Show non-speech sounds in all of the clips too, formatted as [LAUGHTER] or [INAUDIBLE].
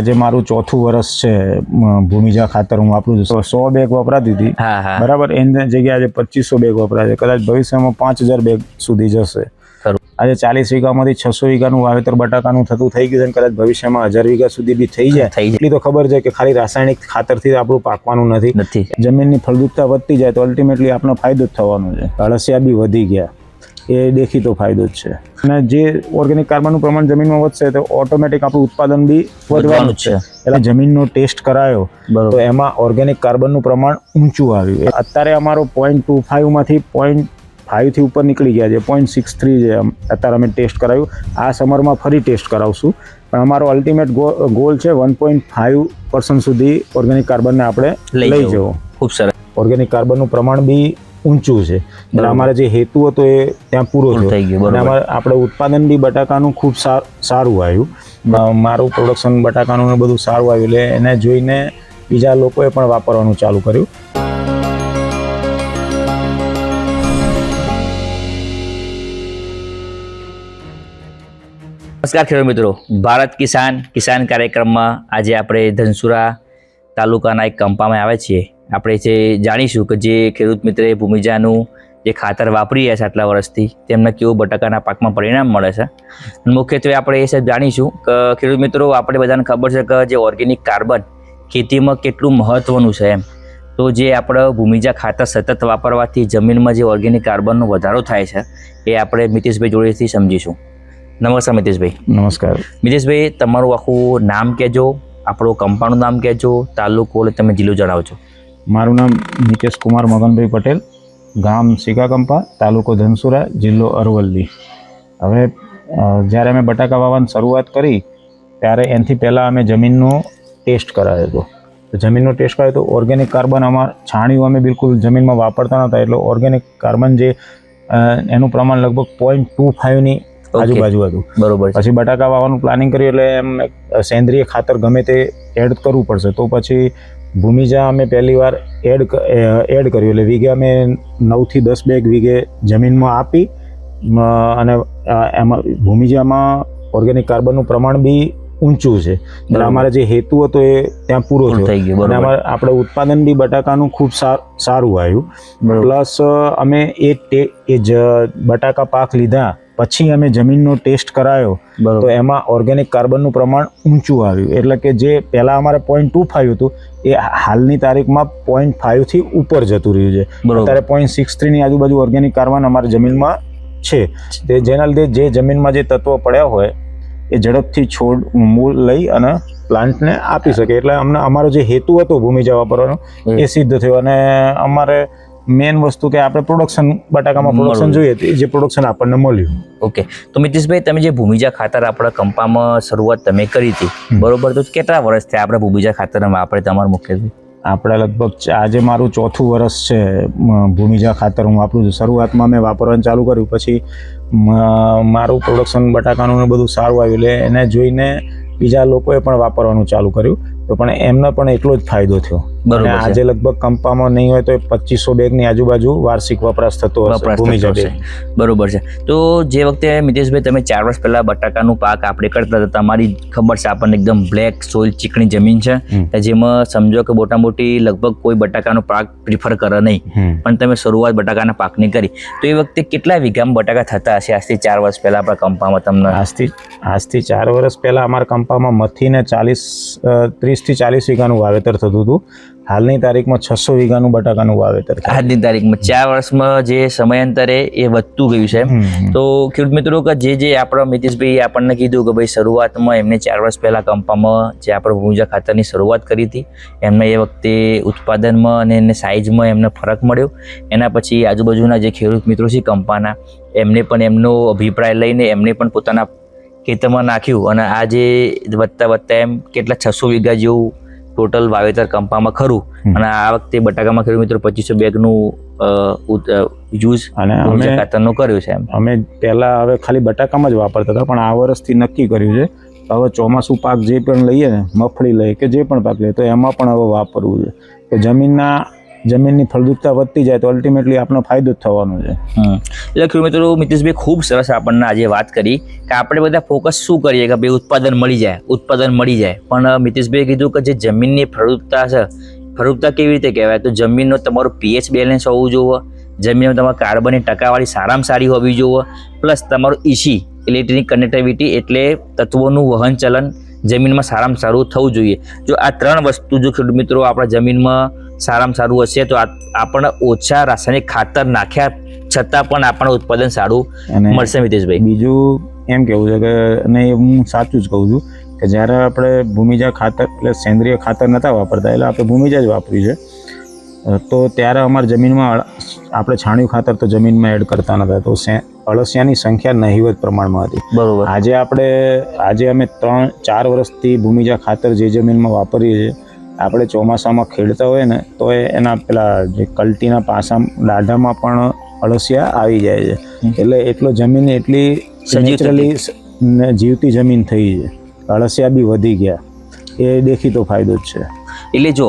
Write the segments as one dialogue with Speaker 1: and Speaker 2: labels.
Speaker 1: આજે મારું ચોથું વર્ષ છે ભૂમિજા ખાતર હું વાપરું છું. સો બેગ વપરાતી હતી. બરાબર એની જગ્યાએ આજે પચીસો બેગ વપરાય છે. કદાચ ભવિષ્યમાં પાંચ હજાર બેગ સુધી જશે. આજે ચાલીસ વીઘામાંથી છસો વીઘાનું વાવેતર બટાકાનું થતું થઈ ગયું છે કદાચ ભવિષ્યમાં હજાર વીઘા સુધી બી થઈ જાય. એટલી તો ખબર છે કે ખાલી રાસાયણિક ખાતરથી આપણું પાકવાનું નથી.
Speaker 2: નથી.
Speaker 1: જમીનની ફળદ્રુપતા વધતી જાય તો અલ્ટિમેટલી આપણો ફાયદો જ થવાનો છે. અળસિયા બી વધી ગયા. એ દેખીતો ફાયદો જ છે. અને જે ઓર્ગેનિક કાર્બનનું પ્રમાણ જમીનમાં વધશે તો ઓટોમેટિક આપણું ઉત્પાદન બી વધવાનું છે. એટલે જમીનનો ટેસ્ટ કરાયો તો એમાં ઓર્ગેનિક કાર્બનનું પ્રમાણ ઊંચું આવ્યું. અત્યારે અમારો પોઈન્ટ ટુ ફાઇવમાંથી પોઈન્ટ ફાઇવથી ઉપર નીકળી ગયા છે. પોઈન્ટ સિક્સ થ્રી છે અત્યારે અમે ટેસ્ટ કરાવ્યું આ સમરમાં ફરી ટેસ્ટ કરાવશું. પણ અમારો અલ્ટિમેટ ગોલ છે વન પોઈન્ટ ફાઇવ પર્સન્ટ સુધી ઓર્ગેનિક કાર્બનને આપણે
Speaker 2: લઈ. જવું. ખૂબ સરસ.
Speaker 1: ઓર્ગેનિક કાર્બનનું પ્રમાણ બી ઊંચું છે. એટલે. અમારે જે હેતુ હતો એ ત્યાં પૂરો થયો.
Speaker 2: થઈ ગયું,
Speaker 1: અને અમારે આપણે ઉત્પાદન બી બટાકાનું ખૂબ સાર- આવ્યું. મારું પ્રોડક્શન બટાકાનું બધું સારું આવ્યું. એટલે એને જોઈને બીજા લોકોએ પણ વાપરવાનું ચાલુ કર્યું.
Speaker 2: નમસ્કાર ખેડૂત મિત્રો. ભારત કિસાન કિસાન કાર્યક્રમમાં આજે આપણે ધનસુરા તાલુકાના એક કંપામાં આવ્યા છીએ. આપણે જે જાણીશું કે જે ખેડૂત મિત્રે ભૂમિજાનું જે ખાતર વાપરી રહ્યા છે આટલા વર્ષથી તેમને કેવું બટાકાના પાકમાં પરિણામ મળે છે. મુખ્યત્વે આપણે એ સાહેબ જાણીશું કે ખેડૂત મિત્રો આપણે બધાને ખબર છે કે જે ઓર્ગેનિક કાર્બન ખેતીમાં કેટલું મહત્વનું છે એમ. તો જે આપણે ભૂમિજા ખાતર સતત વાપરવાથી જમીનમાં જે ઓર્ગેનિક કાર્બનનો વધારો થાય છે એ આપણે મિતેશભાઈ જોડેથી સમજીશું. નમસ્કાર મિતેશભાઈ.
Speaker 1: નમસ્કાર.
Speaker 2: મિતેશભાઈ તમારું આખું નામ કહેજો આપણું કંપાઉન્ડનું નામ કહેજો તાલુકો તમે જિલ્લો જણાવજો.
Speaker 1: મારું નામ નિકેશ કુમાર મગનભાઈ પટેલ ગામ સિકાકંપા તાલુકો ધનસુરા જિલ્લો અરવલ્લી. હવે જ્યારે અમે બટાકા વાવવાની શરૂઆત કરી ત્યારે એનાથી પહેલાં અમે જમીનનો ટેસ્ટ કરાયો હતો. તો જમીનનો ટેસ્ટ કરાયો તો ઓર્ગેનિક કાર્બન અમાર છાણિયું અમે બિલકુલ જમીનમાં વાપરતા નહોતા એટલે ઓર્ગેનિક કાર્બન જે એનું પ્રમાણ લગભગ પોઈન્ટ ટુ ફાઇવની આજુબાજુ હતું.
Speaker 2: બરોબર
Speaker 1: પછી બટાકા વાવવાનું પ્લાનિંગ કર્યું એટલે એમ સેન્દ્રિય ખાતર ગમે તે એડ કરવું પડશે. તો પછી ભૂમિજા અમે પહેલીવાર એડ એડ કર્યું. એટલે વીઘે અમે નવથી દસ બેગ વીઘે જમીનમાં આપી અને એમાં ભૂમિજામાં ઓર્ગેનિક કાર્બનનું પ્રમાણ બી ઊંચું છે. એટલે. અમારે જે હેતુ હતો એ ત્યાં પૂરો
Speaker 2: થઈ ગયું
Speaker 1: અને અમારે આપણે ઉત્પાદન બી બટાકાનું ખૂબ સાર- સારું આવ્યું. પ્લસ અમે એ એ જ બટાકા પાક લીધા. પછી અમે જમીનનો ટેસ્ટ કરાયો તો એમાં ઓર્ગેનિક કાર્બનનું પ્રમાણ ઊંચું આવ્યું. એટલે કે જે પહેલાં અમારે પોઈન્ટ ટુ ફાઇવ હતું એ હાલની તારીખમાં પોઈન્ટ ફાઇવથી ઉપર જતું રહ્યું છે. અત્યારે પોઈન્ટ સિક્સ થ્રીની આજુબાજુ ઓર્ગેનિક કાર્બન અમારી જમીનમાં છે. તે જેના લીધે જે જમીનમાં જે તત્વો પડ્યા હોય એ ઝડપથી છોડ મૂળ લઈ અને પ્લાન્ટને આપી શકે. એટલે અમને અમારો જે હેતુ હતો ભૂમિજા વાપરવાનો એ સિદ્ધ થયો. અને અમારે મેન વસ્તુ કે આપણે પ્રોડક્શન બટાકામાં પ્રોડક્શન. જોઈએ જે પ્રોડક્શન આપણને મળ્યું.
Speaker 2: ઓકે તો મિતેશભાઈ તમે જે ભૂમિજા ખાતર આપણા કંપામાં શરૂઆત તમે કરી હતી. બરોબર? તો કેટલા વર્ષ થયા આપણે ભૂમિજા ખાતર વાપરે તમારું મુખ્યત્વે
Speaker 1: આપણે લગભગ આજે મારું ચોથું વર્ષ છે ભૂમિજા ખાતર હું વાપરું છું શરૂઆતમાં મેં વાપરવાનું ચાલુ કર્યું પછી મારું પ્રોડક્શન બટાકાનું બધું સારું આવ્યું એટલે એને જોઈને બીજા લોકોએ પણ વાપરવાનું ચાલુ કર્યું. તો પણ એમનો પણ એટલો જ ફાયદો થયો. અને આજે લગભગ કંપામાં નહીં હોય તો પચીસો બેગની આજુબાજુ વાર્ષિક વપરાશ થતો હશે.
Speaker 2: બરોબર છે. તો જે વખતે મિતેશભાઈ તમે ચાર વર્ષ પહેલા બટાકાનું પાક આપણે કરતા હતા તમારી ખબર છે આપણને એકદમ બ્લેક સોઇલ ચીકણી જમીન છે. જેમાં સમજો કે મોટા મોટી લગભગ કોઈ બટાકાનો પાક પ્રિફર કરે નહીં. પણ તમે શરૂઆત બટાકાના પાકની કરી. તો એ વખતે કેટલા વીઘામાં બટાકા થતા હશે? આજથી ચાર વર્ષ પહેલા આપણા કંપામાં તમને?
Speaker 1: આજથી આજથી ચાર વર્ષ પહેલાં અમારા કંપામાં મથીને ચાલીસ ત્રીસથી ચાલીસ વીઘાનું વાવેતર થતું હતું. હાલની તારીખમાં છસો વીઘાનું બટાકાનું વાવેતર
Speaker 2: આજની તારીખમાં ચાર વર્ષમાં જે સમયાંતરે એ વધતું ગયું છે. તો ખેડૂત મિત્રો કે જે જે આપણા મિતેશભાઈ આપણને કીધું કે ભાઈ શરૂઆતમાં એમને ચાર વર્ષ પહેલાં કંપામાં જે આપણે ભૂજા ખાતરની શરૂઆત કરી હતી એમને એ વખતે ઉત્પાદનમાં અને એને સાઇઝમાં એમને ફરક મળ્યો. એના પછી આજુબાજુના જે ખેડૂત મિત્રો છે કંપાના એમને પણ એમનો અભિપ્રાય લઈને એમને પણ પોતાના ખેતરમાં નાખ્યું અને આજે જે વધતા વધતા એમ કેટલા છસો વીઘા જેવું ટોટલ વાવેતર કંપામાં ખરું. અને આ વખતે બટાકામાં ખેડૂત મિત્રો પચીસો બેગનું યુઝ
Speaker 1: અને અમે
Speaker 2: ખાતરનું કર્યું છે એમ.
Speaker 1: અમે પહેલાં હવે ખાલી બટાકામાં જ વાપરતા હતા પણ આ વર્ષથી નક્કી કર્યું છે. હવે ચોમાસું પાક જે પણ લઈએ ને મગફળી લઈએ કે જે પણ પાક લઈએ તો એમાં પણ હવે વાપરવું છે. કે જમીનના જમીનની ફળદ્રુપતા વધતી જાય તો અલ્ટિમેટલી આપણો ફાયદો જ થવાનો છે.
Speaker 2: એટલે ખેડૂત મિત્રો, મિતેશભાઈ ખૂબ સરસ આપણને આજે વાત કરી કે આપણે બધા ફોકસ શું કરીએ કે ભાઈ ઉત્પાદન મળી જાય, ઉત્પાદન મળી જાય. પણ મિતેશભાઈ કીધું કે જે જમીનની ફળદ્રુપતા છે, ફળદ્રુપતા કેવી રીતે કહેવાય? તો જમીનનો તમારું પીએચ બેલેન્સ હોવું જોઈએ, જમીનમાં તમારે કાર્બનની ટકાવારી સારામાં સારી હોવી જોઈએ પ્લસ તમારું ઈસી ઇલેક્ટ્રિક કનેક્ટિવિટી એટલે તત્વોનું વહન ચલન જમીનમાં સારામાં સારું થવું જોઈએ. જો આ ત્રણ વસ્તુ જો ખેડૂત મિત્રો આપણા જમીનમાં સારામાં સારું હશે તો આપણે ઓછા રાસાયણિક ખાતર નાખ્યા છતાં પણ આપણને ઉત્પાદન સારું મળશે મિતેશભાઈ.
Speaker 1: બીજું એમ કેવું છે કે અને હું સાચું જ કહું છું કે જ્યારે આપણે ભૂમિજા ખાતર એટલે સેન્દ્રિય ખાતર નહોતા વાપરતા એટલે આપણે ભૂમિજા જ વાપર્યું છે. તો ત્યારે અમારી જમીનમાં આપણે છાણિયું ખાતર તો જમીનમાં એડ કરતા નહોતા તો અળસિયાની સંખ્યા નહિવત પ્રમાણમાં હતી.
Speaker 2: બરાબર.
Speaker 1: આજે આપણે આજે અમે ત્રણ ચાર વર્ષથી ભૂમિજા ખાતર જે જમીનમાં વાપરીએ છીએ આપણે ચોમાસામાં ખેડતા હોય ને તો એના પેલા જે કલ્ટીના પાસા દાઢામાં પણ અળસિયા આવી જાય છે. એટલે એટલો જમીન એટલી નેચરલી જીવતી જમીન થઈ છે. અળસિયા બી વધી ગયા. એ દેખીતો ફાયદો જ છે.
Speaker 2: એટલે જો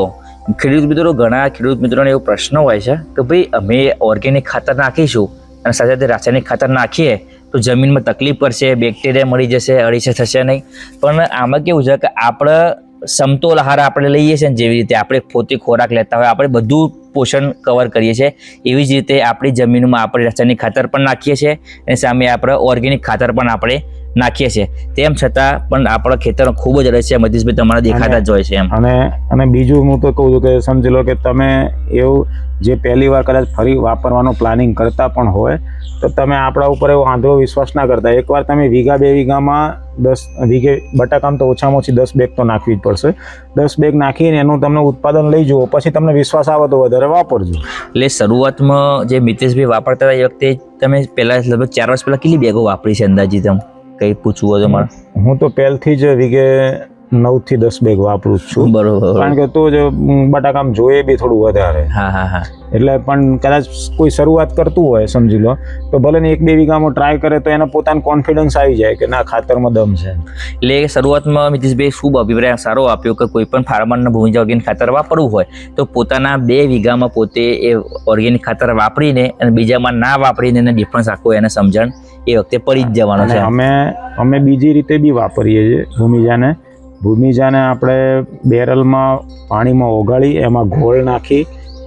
Speaker 2: ખેડૂત મિત્રો ઘણા ખેડૂત મિત્રોને એવો પ્રશ્ન હોય છે કે ભાઈ અમે ઓર્ગેનિક ખાતર નાખીશું અને સાથે સાથે રાસાયણિક ખાતર નાખીએ તો જમીનમાં તકલીફ પડશે બેક્ટેરિયા મળી જશે અળીસે થશે નહીં. પણ આમાં કેવું છે કે આપણે સમતોલ આહાર આપણે લઈએ છીએ ને જેવી રીતે આપણે પોતે ખોરાક લેતા હોય, આપણે બધું પોષણ કવર કરીએ છીએ. એવી જ રીતે આપણી જમીનમાં આપણે રાસાયણિક ખાતર પણ નાખીએ છીએ અને સામે આપણે ઓર્ગેનિક ખાતર પણ આપણે નાખીએ છીએ. તેમ છતાં પણ આપણા ખેતર ખૂબ જ રહે છે. મધીશભાઈ તમારા દેખાતા જ હોય છે એમ.
Speaker 1: અને અને બીજું હું તો કહું છું કે સમજી લો કે તમે એવું જે પહેલી વાર કદાચ ફરી વાપરવાનું પ્લાનિંગ કરતા પણ હોય તો તમે આપણા ઉપર એવો આંધળો વિશ્વાસ ના કરતા. એકવાર તમે વીઘા બે વીઘામાં દસ વીઘે બટાકામાં તો ઓછામાં ઓછી દસ બેગ તો નાખવી જ પડશે. દસ બેગ નાખીને એનું તમને ઉત્પાદન લઈ જુઓ પછી તમને વિશ્વાસ આવે તો વધારે વાપરજો.
Speaker 2: એટલે શરૂઆતમાં જે મિતેશભાઈ વાપરતા હતા એ વખતે તમે પહેલાં લગભગ ચાર વર્ષ પહેલાં કેટલી બેગો વાપરી છે અંદાજી એમ? કંઈ પૂછવું હોય તમારે મારે.
Speaker 1: હું તો પહેલથી જ વીઘે નવથી દસ બેગ વાપરું છું.
Speaker 2: બરોબર
Speaker 1: કારણ કે તો જ બટાકામ જોઈએ બી થોડું વધારે.
Speaker 2: હા હા હા.
Speaker 1: એટલે પણ કદાચ કોઈ શરૂઆત કરતું હોય સમજી લો તો ભલે ને એક બે વીઘામાં ટ્રાય કરે તો એના પોતાનો કોન્ફિડન્સ આવી જાય કે ના ખાતરમાં દમ છે.
Speaker 2: એટલે શરૂઆતમાં મિતેશભાઈ ખૂબ અભિપ્રાય સારો આપ્યો કે કોઈ પણ ફાર્મરને ભૂમિજા ઓર્ગેનિક ખાતર વાપરવું હોય તો પોતાના બે વીઘામાં પોતે એ ઓર્ગેનિક ખાતર વાપરીને અને બીજામાં ના વાપરીને એને ડિફરન્સ આખો એને સમજણ. એ વખતે પડી જ જવાનો છે.
Speaker 1: અમે અમે બીજી રીતે બી વાપરીએ છીએ ભૂમિજાને. ભૂમિજાને આપણે બેરલમાં પાણીમાં ઓગાળી એમાં ઘોળ નાખી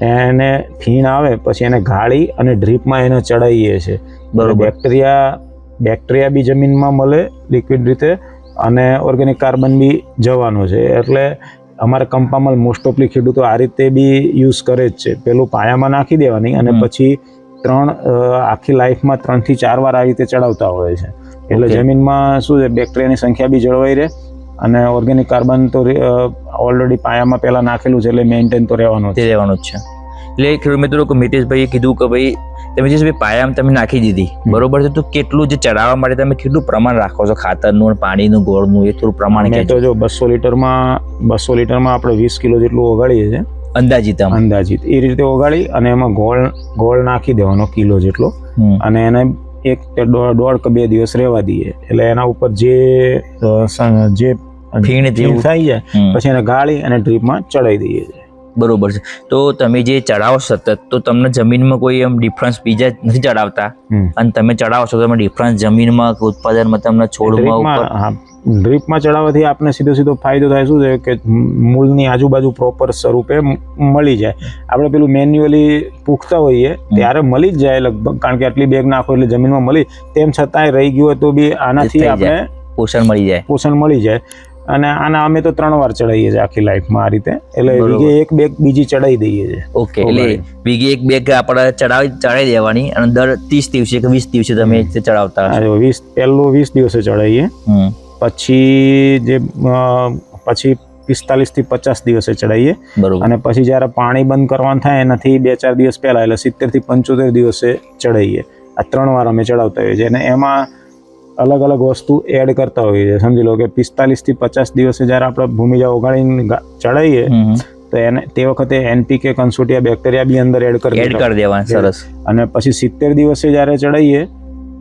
Speaker 1: એને ફીણ આવે પછી એને ગાળી અને ડ્રીપમાં એને ચડાવીએ છીએ.
Speaker 2: બરાબર.
Speaker 1: બેક્ટેરિયા બેક્ટેરિયા બી જમીનમાં મળે લિક્વિડ રીતે અને ઓર્ગેનિક કાર્બન બી જવાનો છે. એટલે અમારા કંપામાં મોસ્ટ ઓફલી ખેડૂતો આ રીતે બી યુઝ કરે જ છે. પેલું પાયામાં નાખી દેવાની અને પછી ત્રણ આખી લાઈફમાં ત્રણથી ચાર વાર આવી રીતે ચડાવતા હોય છે. એટલે જમીનમાં શું છે બેક્ટેરિયાની સંખ્યા બી જળવાઈ રહે અને ઓર્ગેનિક કાર્બન તો ઓલરેડી પાયામાં પહેલાં નાખેલું છે એટલે મેન્ટેન તો રહેવાનું જ
Speaker 2: તે રહેવાનું જ છે. એટલે ખેડૂત મિત્રો કે મિતેશભાઈએ કીધું કે ભાઈ તમે મિતેશભાઈ પાયામાં તમે નાખી દીધી. બરોબર છે? તો કેટલું જે ચડાવવા માટે તમે કેટલું પ્રમાણ રાખો છો? ખાતરનું પાણીનું ગોળનું એ થોડું પ્રમાણ
Speaker 1: તો જો બસો લીટરમાં બસો લીટરમાં આપણે વીસ કિલો જેટલું ઓગાળીએ છીએ.
Speaker 2: અંદાજિત
Speaker 1: અંદાજિત. એ રીતે ઓગાળી અને એમાં ગોળ ગોળ નાખી દેવાનો કિલો જેટલો. અને એને એક દોઢ કે બે દિવસ રહેવા દઈએ. એટલે એના ઉપર જે જે
Speaker 2: ફીણ
Speaker 1: થઈ જાય પછી એને ગાળી અને ડ્રીપમાં ચડાવી દઈએ. છીએ
Speaker 2: બરોબર છે. તો તમે જે ચડાવો સતત તો તમને જમીનમાં કોઈ એમ ડિફરન્સ બીજા નથી ચડાવતા અને તમે ચડાવો છો તમે ડિફરન્સ જમીનમાં કે ઉત્પાદનમાં તમને છોડમાં ઉપર?
Speaker 1: ડ્રીપમાં ચડાવવાથી આપણે સીધો સીધો ફાયદો થાય શું છે કે મૂળની આજુબાજુ પ્રોપર સ્વરૂપે મળી જાય. આપણે પેલું મેન્યુઅલી પૂખતા હોઈએ ત્યારે મળી જ જાય લગભગ કારણ કે આટલી બેગ નાખો એટલે જમીનમાં મળી તેમ છતાંય રહી ગયું હોય તો બી આનાથી આપણે
Speaker 2: પોષણ મળી જાય.
Speaker 1: પોષણ મળી જાય. અને આના અમે તો ત્રણ વાર ચડાવીએ છીએ આખી લાઈફમાં આ રીતે. એટલે. વીઘે એક બેગ બીજી ચડાવી દઈએ છીએ.
Speaker 2: ઓકે એટલે વીઘે એક બેગ આપણે ચડાવી ચડાવી દેવાની અને દર ત્રીસ દિવસે કે વીસ દિવસે તમે ચડાવતા
Speaker 1: વીસ પહેલું વીસ દિવસે ચડાવીએ પછી જે પછી પિસ્તાલીસથી પચાસ દિવસે ચડાવીએ
Speaker 2: બરોબર.
Speaker 1: અને પછી જ્યારે પાણી બંધ કરવાનું થાય એનાથી બે ચાર દિવસ પહેલા એટલે સિત્તેરથી પંચોતેર દિવસે ચડાવીએ આ ત્રણ વાર અમે ચડાવતા હોઈએ છીએ. અને એમાં અલગ અલગ વસ્તુ એડ કરતા હોઈએ છીએ. સમજી લો કે પિસ્તાલીસથી પચાસ દિવસે જ્યારે આપણે ભૂમિજા ઓગાળીને ગા- ચડાવીએ તો એને તે વખતે એનપીકે કન્સોટિયા બેક્ટેરિયા બી અંદર એડ કરી
Speaker 2: એડ કરી દેવા સરસ.
Speaker 1: અને પછી સિત્તેર દિવસે જ્યારે ચડાવીએ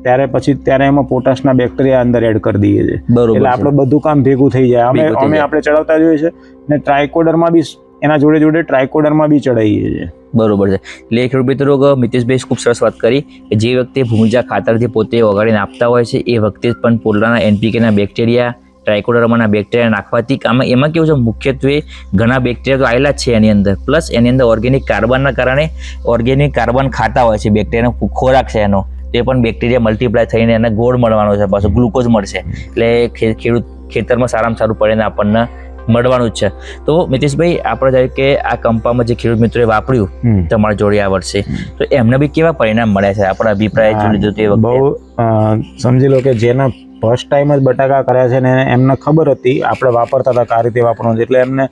Speaker 1: ત્યારે પછી ત્યારે એમાં પોટાશના બેક્ટેરિયા અંદર એડ કરી દઈએ છીએ. એટલે આપણે બધું કામ ભેગું થઈ જાય. અમે અમે આપણે ચડાવતા જોઈએ છે ને ટ્રાયકોડરમાં બી એના જોડે જોડે ટ્રાયકોડરમાં બી ચડાવીએ છીએ.
Speaker 2: બરોબર છે. એટલે ખેડૂત મિત્રો મિતેશભાઈ ખૂબ સરસ વાત કરી કે જે વ્યક્તિ ભૂમિજા ખાતરથી પોતે વગાડીને આપતા હોય છે, એ વખતે પણ પોલાના એનપીકેના બેક્ટેરિયા ટ્રાઇકોડર્માના બેક્ટેરિયા નાખવાથી આમાં, એમાં કેવું છે, મુખ્યત્વે ઘણા બેક્ટેરિયા તો આવેલા જ છે એની અંદર. પ્લસ એની અંદર ઓર્ગેનિક કાર્બનના કારણે ઓર્ગેનિક કાર્બન ખાતા હોય છે, બેક્ટેરિયાનો ખોરાક છે એનો. તે પણ બેક્ટેરિયા મલ્ટીપ્લાય થઈને એને ગોળ મળવાનો છે, પાછો ગ્લુકોઝ મળશે. એટલે ખેડૂત ખેતરમાં સારામાં સારું પડે ને આપણને મળવાનું જ છે. તો મિતેશભાઈ આપણે જાય કે આ કંપામાં જે ખેડૂત મિત્રોએ વાપર્યું. તમારા જોડે આ વર્ષે તો એમને બી કેવા પરિણામ મળ્યા છે? આપણા અભિપ્રાય જો લીધો તે વખતે?
Speaker 1: બહુ સમજી લો કે જેના ફર્સ્ટ ટાઈમ જ બટાકા કર્યા છે ને એમને ખબર હતી આપણે વાપરતા હતા આ રીતે વાપરવાનું એટલે એમને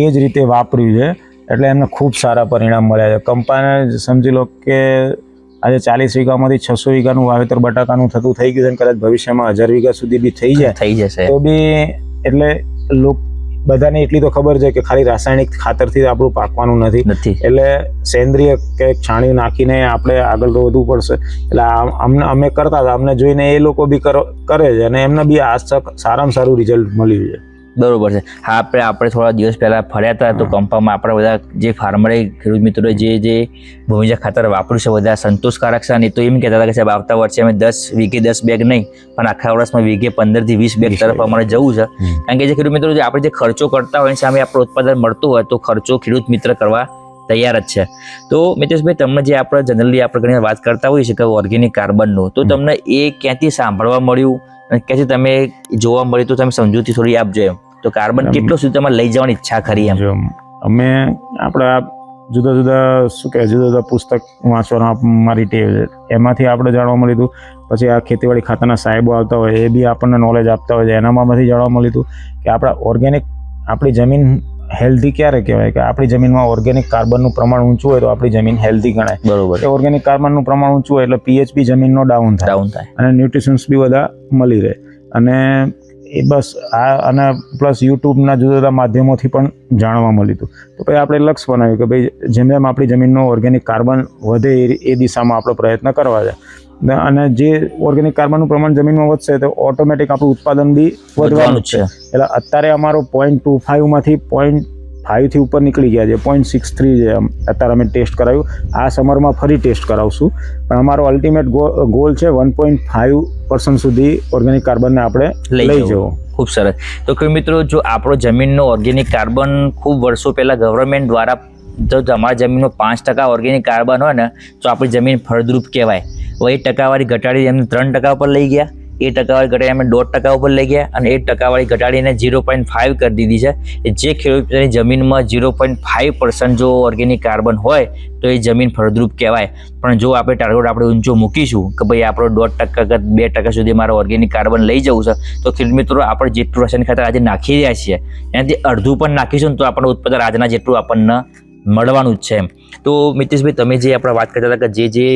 Speaker 1: એ જ રીતે વાપર્યું છે. એટલે એમને ખૂબ સારા પરિણામ મળ્યા છે. કંપાને સમજી લો કે આજે ચાલીસ વીઘામાંથી છસો વીઘાનું વાવેતર બટાકાનું થતું થઈ ગયું છે કદાચ ભવિષ્યમાં હજાર વીઘા સુધી બી થઈ જાય
Speaker 2: થઈ જશે.
Speaker 1: તો બી એટલે લોક બધાને એટલી તો ખબર છે કે ખાલી રાસાયણિક ખાતરથી આપણું પાકવાનું નથી. એટલે સેન્દ્રિય કે છાણી નાખીને આપણે આગળ તો વધવું પડશે. એટલે આ- અમને અમે કરતા હતા. અમને જોઈને એ લોકો બી કરો- કરે છે અને એમને બી આજ તક સારામાં સારું રિઝલ્ટ મળ્યું છે.
Speaker 2: બરોબર છે. હા આપણે આપણે થોડા દિવસ પહેલાં ફર્યા હતા તો કંપામાં આપણા બધા જે ફાર્મરે ખેડૂત મિત્રોએ જે જે ભૂમિજા ખાતર વાપર્યું છે બધા સંતોષકારક છે અને તો એમ કહેતા હતા કે સાહેબ આવતા વર્ષે અમે દસ વીઘે દસ બેગ નહીં પણ આખા વર્ષમાં વીઘે પંદરથી વીસ બેગ તરફ અમારે જવું છે. કારણ કે જે ખેડૂત મિત્રો જે આપણે જે ખર્ચો કરતા હોય સામે આપણું ઉત્પાદન મળતું હોય તો ખર્ચો ખેડૂત મિત્ર કરવા તૈયાર જ છે. તો મિતેશભાઈ તમને જે આપણે જનરલી આપણે ઘણી વાત કરતા હોઈએ છીએ કે ઓર્ગેનિક કાર્બનનું તો તમને એ ક્યાંથી સાંભળવા મળ્યું? અને ક્યાંથી તમે જોવા મળ્યું તો તમે સમજૂતી થોડી આપજો એમ. તો કાર્બન કેટલો સુધી તમારે લઈ જવાની ઈચ્છા ખરી એમ?
Speaker 1: અમે આપણા જુદા જુદા શું કહેવાય જુદા જુદા પુસ્તક વાંચવાનો મારી ટેવ છે. એમાંથી આપણે જાણવા મળ્યું હતું પછી આ ખેતીવાડી ખાતાના સાહેબો આવતા હોય એ બી આપણને નોલેજ આપતા હોય છે. એનામાંથી જાણવા મળ્યું હતું કે આપણા ઓર્ગેનિક આપણી જમીન હેલ્ધી ક્યારે કહેવાય? કે આપણી જમીનમાં ઓર્ગેનિક કાર્બનનું પ્રમાણ ઊંચું હોય તો આપણી જમીન હેલ્ધી ગણાય.
Speaker 2: બરોબર.
Speaker 1: એ ઓર્ગેનિક કાર્બનનું પ્રમાણ ઊંચું હોય એટલે પીએચ બી જમીનનો ડાઉન થાય.
Speaker 2: ડાઉન થાય.
Speaker 1: અને ન્યુટ્રિશન્સ બી બધા મળી રહે. અને એ બસ આ અને પ્લસ યુટ્યુબના જુદા જુદા માધ્યમોથી પણ જાણવા મળ્યું હતું. તો પછી આપણે લક્ષ્ય બનાવ્યું કે ભાઈ જેમ જેમ આપણી જમીનનો ઓર્ગેનિક કાર્બન વધે એ- દિશામાં આપણો પ્રયત્ન કરવા છે અને જે ઓર્ગેનિક કાર્બનનું પ્રમાણ જમીનમાં વધશે તો ઓટોમેટિક આપણું ઉત્પાદન બી વધવાનું છે. એટલે અત્યારે અમારો પોઈન્ટ ટુ ફાઇવમાંથી પોઈન્ટ ફાઇવથી ઉપર નીકળી ગયા છે. પોઈન્ટ સિક્સ થ્રી છે અત્યારે અમે ટેસ્ટ કરાવ્યું. આ સમરમાં ફરી ટેસ્ટ કરાવશું. પણ અમારો અલ્ટિમેટ ગોલ છે વન પોઈન્ટ ફાઇવ પર્સન્ટ સુધી ઓર્ગેનિક કાર્બનને આપણે
Speaker 2: લઈ. જવું. ખૂબ સરસ. તો કે મિત્રો જો આપણો જમીનનો ઓર્ગેનિક કાર્બન ખૂબ વર્ષો પહેલાં ગવર્મેન્ટ દ્વારા જો તમારા જમીનનો પાંચ ટકા ઓર્ગેનિક કાર્બન હોય ને તો આપણી જમીન ફળદ્રુપ કહેવાય. હવે એ ટકાવારી ઘટાડી એમને ત્રણ ટકા ઉપર લઈ ગયા. એ ટકાવારી ઘટાડી અમે દોઢ ટકા ઉપર લઈ ગયા અને એ ટકાવારી ઘટાડીને ઝીરો પોઈન્ટ ફાઇવ કરી દીધી છે. જે ખેડૂતની જમીનમાં ઝીરો પોઈન્ટ ફાઇવ પર્સન્ટ જો ઓર્ગેનિક કાર્બન હોય, તો એ જમીન ફળદ્રુપ કહેવાય. પણ જો આપણે ટાર્ગેટ આપણે ઊંચો મૂકીશું કે ભાઈ આપણો દોઢ ટકા કે બે ટકા સુધી મારે ઓર્ગેનિક કાર્બન લઈ જવું છે, તો ખેડૂત મિત્રો આપણે જેટલું રાસાયણિક ખાતર આજે નાખી રહ્યા છીએ, એનાથી અડધું પણ નાખીશું ને તો આપણું ઉત્પાદન આજના જેટલું આપણને મળવાનું જ છે એમ. તો મિતેશભાઈ તમે જે આપણે વાત કરતા હતા કે જે જે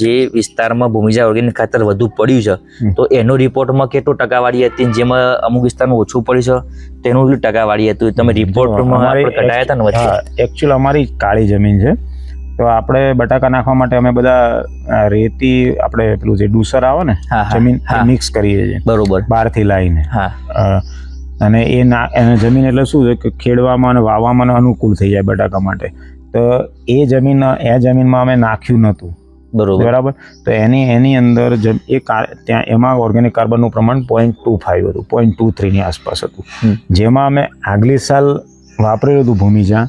Speaker 2: જે વિસ્તારમાં ભૂમિજા ઓર્ગેનિક ખાતર વધુ પડ્યું છે તો એનો રિપોર્ટમાં કેટલો ટકાવારી હતી જેમાં અમુક વિસ્તારમાં ઓછું પડ્યું છે? તેનું કેટલું ટકાવારી હતું? તમે રિપોર્ટમાં કઢાયા હતા ને વચ્ચે?
Speaker 1: એકચ્યુઅલ અમારી કાળી જમીન છે. તો આપણે બટાકા નાખવા માટે અમે બધા રેતી આપણે પેલું જે ડુસર આવે ને જમીન મિક્સ કરીએ છીએ.
Speaker 2: બરોબર.
Speaker 1: બહારથી લાવીને
Speaker 2: હા.
Speaker 1: અને એ ના એને જમીન એટલે શું છે કે ખેડવામાં અને વાવવામાં અનુકૂળ થઈ જાય બટાકા માટે. તો એ જમીન એ જમીનમાં અમે નાખ્યું નહોતું.
Speaker 2: બરોબર.
Speaker 1: બરાબર? તો એની એની અંદર એ ત્યાં એમાં ઓર્ગેનિક કાર્બનનું પ્રમાણ પોઈન્ટ ટુ ફાઇવ હતું. પોઈન્ટ ટુ થ્રીની આસપાસ હતું. જેમાં અમે આગલી સાલ વાપરેલું હતું ભૂમિજા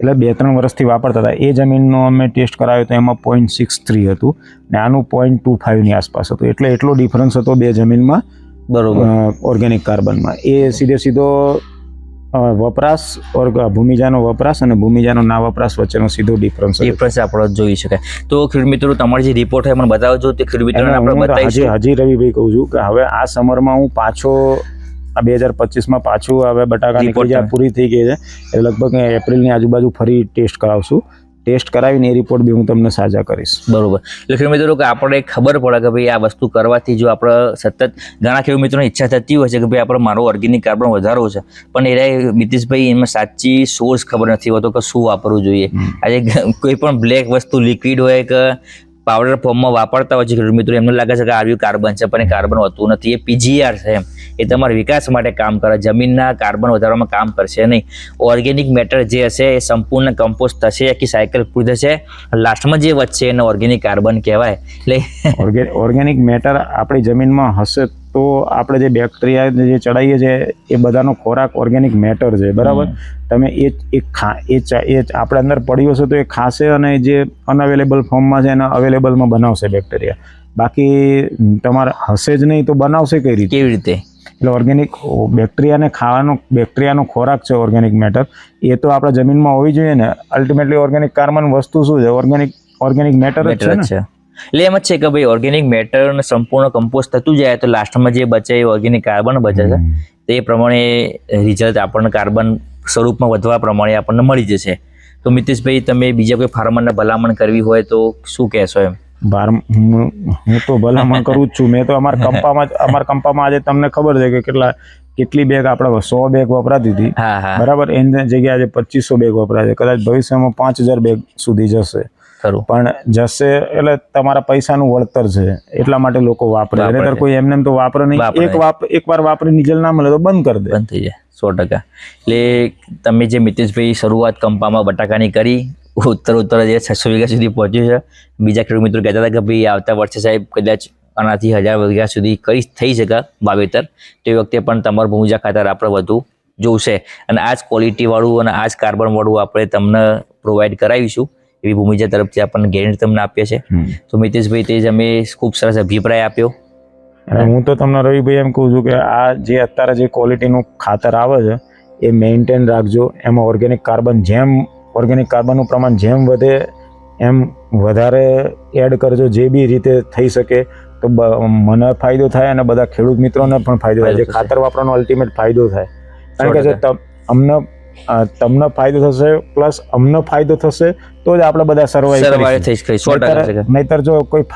Speaker 1: એટલે બે ત્રણ વર્ષથી વાપરતા હતા. એ જમીનનો અમે ટેસ્ટ કરાવ્યો તો એમાં પોઈન્ટ સિક્સ થ્રી હતું. ને આનું પોઈન્ટ ટુ ફાઇવની આસપાસ હતું. એટલે એટલો ડિફરન્સ હતો બે જમીનમાં
Speaker 2: બરોબર.
Speaker 1: ઓર્ગેનિક કાર્બનમાં. એ સીધે સીધો વપરાશ ભૂમિજાનો વપરાશ અને ભૂમિજાનો ના વપરાશ વચ્ચેનો સીધો ડિફરન્સ
Speaker 2: ડિફરન્સ આપણે જોઈ શકાય. તો ખેડૂત મિત્રો તમારી જે રિપોર્ટ હોય મને બતાવજો. તે ખેડૂત
Speaker 1: મિત્રો
Speaker 2: આપણે
Speaker 1: હજી
Speaker 2: બતાવીશું.
Speaker 1: હજી રવિભાઈ કહું છું કે હવે આ સમરમાં હું પાછો આ બે હજાર પચીસમાં પાછું હવે બટાકા
Speaker 2: Report
Speaker 1: નીકળી પૂરી થઈ ગઈ છે. એ લગભગ એપ્રિલની આજુબાજુ ફરી ટેસ્ટ કરાવશું. ટેસ્ટ કરાવીને એ રિપોર્ટ બી હું તમને સાજા કરીશ.
Speaker 2: બરોબર. એટલે ખેડૂત મિત્રો કે આપણે ખબર પડે કે ભાઈ આ વસ્તુ કરવાથી જો આપણે સતત ઘણા ખેડૂત મિત્રોની ઈચ્છા થતી હોય છે કે ભાઈ આપણે મારો ઓર્ગેનિક કાર્બન વધારવો છે. પણ એ નીતિશભાઈ એમાં સાચી સોર્સ ખબર નથી હોતો કે શું વાપરવું જોઈએ. આજે કોઈ પણ બ્લેક વસ્તુ લિક્વિડ હોય કે પાવડર ફોર્મમાં વાપરતા હોય છે. ખેડૂત મિત્રો, એમને લાગે છે કે આવ્યું કાર્બન છે, પણ એ કાર્બન હોતું નથી. એ પીજીઆર છે એમ. એ તમારા વિકાસ માટે કામ કરે. જમીનના કાર્બન વધારવામાં કામ કરશે નહીં. ઓર્ગેનિક મેટર જે હશે, એ સંપૂર્ણ કમ્પોસ્ટ થશે, આખી સાયકલ પૂરી થશે. લાસ્ટમાં જે વધશે એને ઓર્ગેનિક કાર્બન કહેવાય. એટલે
Speaker 1: ઓર્ગેનિક મેટર આપણી જમીનમાં હશે તો આપણે જે બેક્ટેરિયા જે ચડાવીએ છીએ એ બધાનો ખોરાક ઓર્ગેનિક મેટર છે બરાબર? તમે એ એ ખા એ એ આપણે અંદર પડ્યું હશે તો એ ખાશે અને જે અનઅવેલેબલ ફોર્મમાં છે એને અવેલેબલમાં બનાવશે બેક્ટેરિયા બાકી તમારે હશે જ નહીં તો બનાવશે કઈ રીતે?
Speaker 2: કેવી રીતે?
Speaker 1: એટલે ઓર્ગેનિક બેક્ટેરિયાને ખાવાનો બેક્ટેરિયાનો ખોરાક છે ઓર્ગેનિક મેટર એ તો આપણા જમીનમાં હોવી જોઈએ ને. અલ્ટિમેટલી ઓર્ગેનિક કાર્બન વસ્તુ શું છે? ઓર્ગેનિક ઓર્ગેનિક મેટર જ છે ને.
Speaker 2: જ છે. એટલે એમ જ છે કે ભાઈ ઓર્ગેનિક મેટર સંપૂર્ણ કમ્પોઝ થતું જાય તો લાસ્ટમાં જે બચે એ ઓર્ગેનિક કાર્બન બચે છે. તો એ પ્રમાણે રિઝલ્ટ આપણને કાર્બન સ્વરૂપમાં વધવા પ્રમાણે આપણને મળી જશે. તો મિતેશભાઈ તમે બીજા કોઈ ફાર્મરને ભલામણ કરવી હોય તો શું કહેશો એમ?
Speaker 1: બાર હું તો ભલામણ કરું જ છું. મેં તો અમારા [LAUGHS] કંપામાં અમારા કંપામાં આજે તમને ખબર છે કે કેટલા કેટલી બેગ આપણે સો બેગ વપરાતી હતી. બરાબર? એની જગ્યાએ આજે પચીસો બેગ વપરાય છે. કદાચ ભવિષ્યમાં પાંચ હજાર બેગ સુધી જશે.
Speaker 2: ખરું.
Speaker 1: પણ જશે એટલે તમારા પૈસાનું વળતર છે. એટલા માટે લોકો વાપરે.
Speaker 2: છે.
Speaker 1: કોઈ એમને એમ તો વાપરે નહીં. એક વાપ એકવાર વાપરી નીચેલ ના મળે તો બંધ કરી દે.
Speaker 2: બંધ થઈ જાય. સો ટકા. એટલે તમે જે મિતેશભાઈ શરૂઆત કંપામાં બટાકાની કરી ઉત્તર ઉત્તર જે છસો વીઘા સુધી પહોંચ્યું છે. બીજા ખેડૂત મિત્રો કહેતા હતા કે ભાઈ આવતા વર્ષે સાહેબ કદાચ આનાથી હજાર વીઘા સુધી કરી થઈ શકે વાવેતર. તે વખતે પણ તમારું ભૂમિજા ખાતર આપણે વધુ જોશે. અને આ જ ક્વોલિટીવાળું અને આ જ કાર્બનવાળું આપણે તમને પ્રોવાઈડ કરાવીશું. એવી ભૂમિજા તરફથી આપણને ગેરંટી તમને આપીએ છીએ. તો મિતેશભાઈ તે જ અમે ખૂબ સરસ અભિપ્રાય આપ્યો.
Speaker 1: હું તો તમને રવિભાઈ એમ કહું છું કે આ જે અત્યારે જે ક્વોલિટીનું ખાતર આવે છે એ મેન્ટેન રાખજો. એમાં ઓર્ગેનિક કાર્બન જેમ ઓર્ગેનિક કાર્બનનું પ્રમાણ જેમ વધે એમ વધારે એડ કરજો. જે બી રીતે થઈ શકે તો મને ફાયદો થાય અને બધા ખેડૂત મિત્રોને પણ ફાયદો થાય. જે ખાતર વાપરવાનો અલ્ટિમેટ ફાયદો થાય. કારણ કે જો અમને તમને ફાયદો થશે પ્લસ અમને ફાયદો થશે તો જ આપણે બધા સર્વાઈવ
Speaker 2: થઈ
Speaker 1: નહીતર જો કોઈ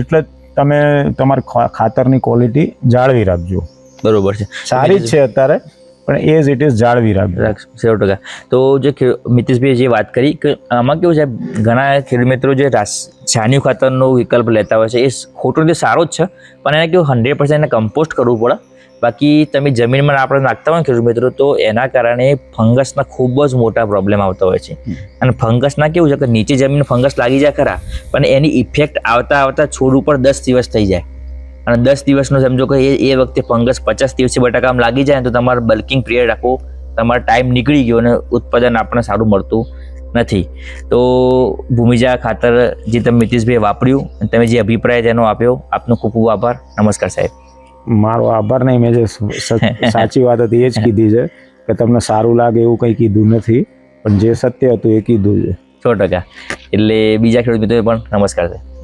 Speaker 1: એટલે તમે તમારી ખાતરની ક્વોલિટી જાળવી રાખજો.
Speaker 2: બરોબર છે.
Speaker 1: સારી જ છે અત્યારે પણ એઝ ઇટ ઇઝ જાળવી રાખજો.
Speaker 2: સો ટકા. તો જે મિતેશભાઈએ જે વાત કરી કે આમાં કેવું છે ઘણા ખેડૂત મિત્રો જે રાસ છાણિયું ખાતરનો વિકલ્પ લેતા હોય છે એ ખોટું રીતે સારો જ છે પણ એને કેવું હંડ્રેડ પર્સન્ટ એને કમ્પોસ્ટ કરવું પડે. બાકી તમે જમીનમાં આપણે નાખતા હોય ખેડૂત મિત્રો તો એના કારણે ફંગસના ખૂબ જ મોટા પ્રોબ્લેમ આવતા હોય છે. અને ફંગસના કેવું છે કે નીચે જમીન ફંગસ લાગી જાય ખરા પણ એની ઇફેક્ટ આવતા આવતા છોડ ઉપર દસ દિવસ થઈ જાય. અને દસ દિવસનો સમજો કે એ એ વખતે ફંગસ પચાસ દિવસે બટાકામાં લાગી જાય તો તમારે બલ્કિંગ પિરિયડ રાખો તમારો ટાઈમ નીકળી ગયો અને ઉત્પાદન આપણને સારું મળતું નથી. તો ભૂમિજા ખાતર જે તમે મિતેશભાઈ વાપર્યું અને તમે જે અભિપ્રાય તેનો આપ્યો આપનો ખૂબ ખૂબ આભાર. નમસ્કાર સાહેબ.
Speaker 1: મારો આભાર નહીં મેં જે [LAUGHS] સાચી વાત હતી એ જ કીધી છે કે તમને સારું લાગે એવું કંઈ કીધું નથી પણ જે સત્ય હતું એ કીધું છે.
Speaker 2: સો ટકા. એટલે બીજા ખેડૂત મિત્રોએ પણ નમસ્કાર સાહેબ